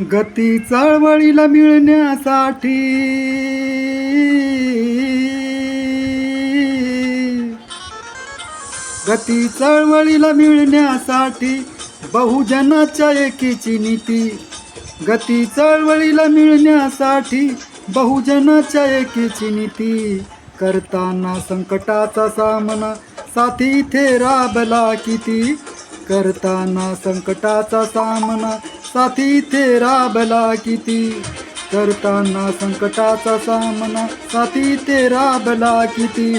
गती चळवळीला मिळण्यासाठी. गती चळवळीला मिळण्यासाठी बहुजनाच्या एकीची नीती. गती चळवळीला मिळण्यासाठी बहुजनाच्या एकीची नीती. करताना संकटाचा सामना साथी इथे राबला किती? करताना संकटाचा सामना साथी तेरा भला किती? करताना संकटाचा सामना. साथी तेरा भला किती?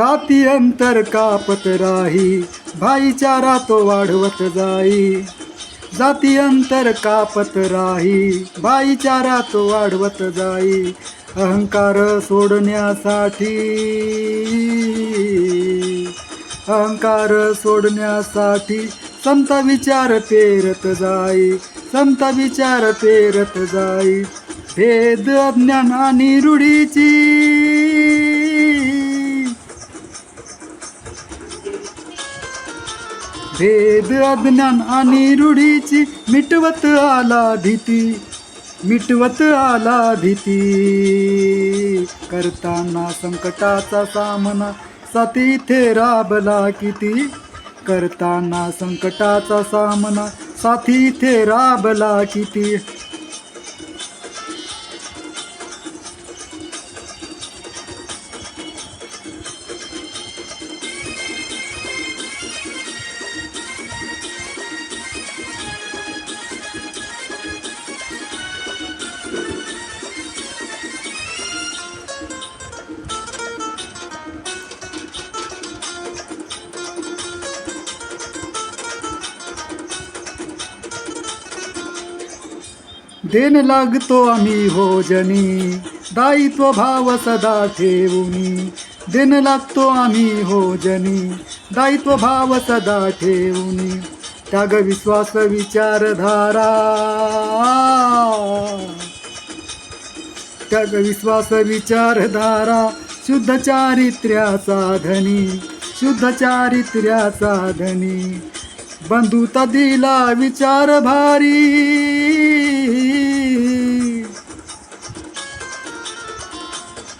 जाती अंतर कापत राही भाईचारा तो वाढवत जाई. जाती अंतर कापत राही भाईचारा तो वाढवत जाई. अहंकार सोडण्यासाठी अहंकार सोडण्यासाठी संत विचार पेरत जाई संत विचार पेरत जाई. भेद अज्ञान आणि रूढीची भेद अज्ञान आणि रूढीची मिटवत आला भीती मिटवत आला भीती. करताना संकटाचा सामना साथी इथे राबला किती? करताना संकटाचा सामना साथी इथे राबला किती? देन लागतो आम्ही भोजनी. दायित्व भाव सदा ठेवूनी. देन लागतो आम्ही भोजनी. दायित्व भाव सदा ठेवूनी. त्याग विश्वास विचारधारा. त्याग विश्वास विचारधारा. शुद्ध चारित्र्या साधनी. शुद्ध चारित्र्या साधनी. बंधुता दिला विचार भारी.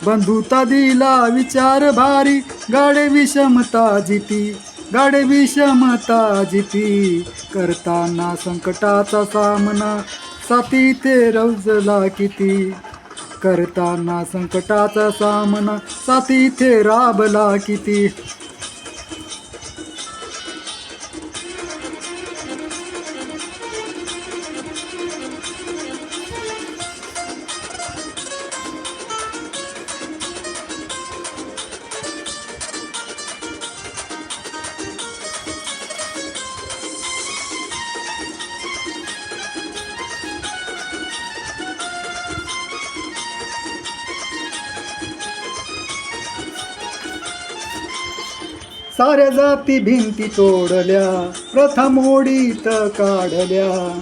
बंधुता दिला विचार भारी गाडे विषमता जिती गाडे विषमता जिती. करताना संकटाचा सामना साथी ते रवजला किती. करताना संकटाचा सामना साथी ते राबला किती. साऱ्या जाती भिंती तोडल्या प्रथम ओढीत काढल्या.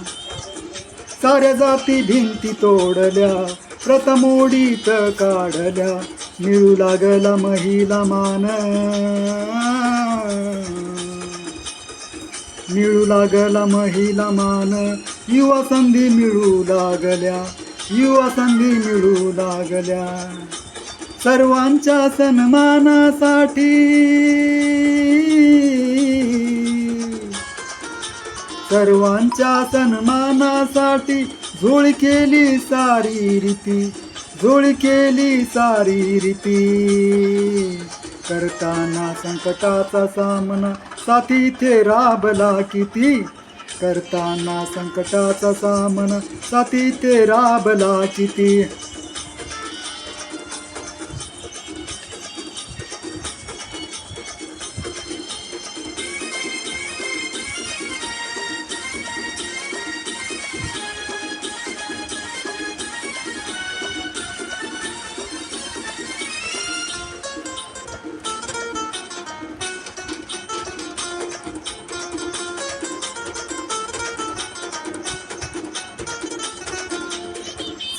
साऱ्या जाती भिंती तोडल्या प्रथम ओढीत काढल्या. मिळू लागला महिला मान. मिळू लागला महिला मान. युवा संधी मिळू लागल्या युवा संधी मिळू लागल्या. सर्वांच्या सन्मानासाठी. सर्वांच्या सन्मानासाठी झोळ केली सारी रीती झोळ केली सारी रीती. करताना संकटाचा सामना साथी इथे राबला किती? करताना संकटाचा सामना साथी ते राबला किती?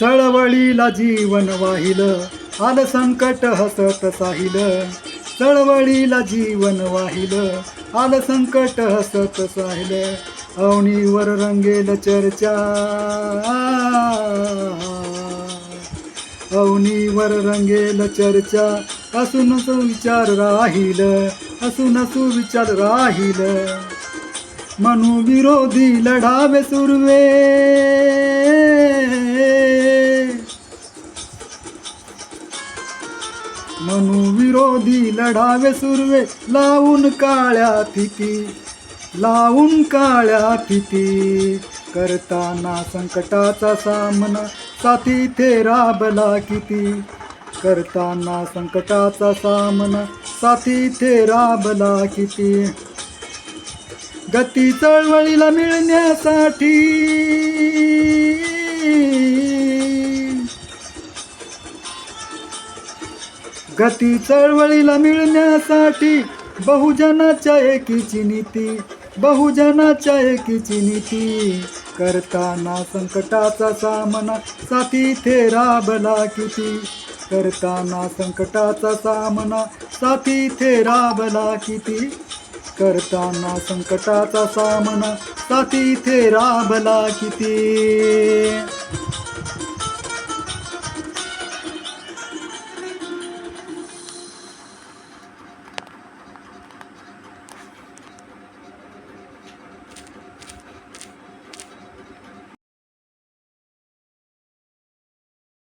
चळवळीला जीवन वाहिलं आलं संकट हसत साहिलं. चळवळीला जीवन वाहिलं आलं संकट हसत साहिलं. अवणीवर रंगेल चर्चा. अवनीवर रंगेल चर्चा. असून सुविचार राहील असून सुविचार राहील. मनु विरोधी लढावे सुरवे. अनुविरोधी लढावे सुरवे लावून काळ्या तिथी लावून काळ्या तिथी करताना संकटाचा सामना साथी थे राबला किती. करताना संकटाचा सामना साथी थे राबला किती. गती चळवळीला मिळण्यासाठी गती चळवळीला मिळण्यासाठी बहुजनाच्या एकीची नीती बहुजनाच्या एकीची नीती. करताना संकटाचा सामना साथी थे राबला किती? करताना संकटाचा सामना साथी थे राबला किती? करताना संकटाचा सामना साथी थे राबला किती?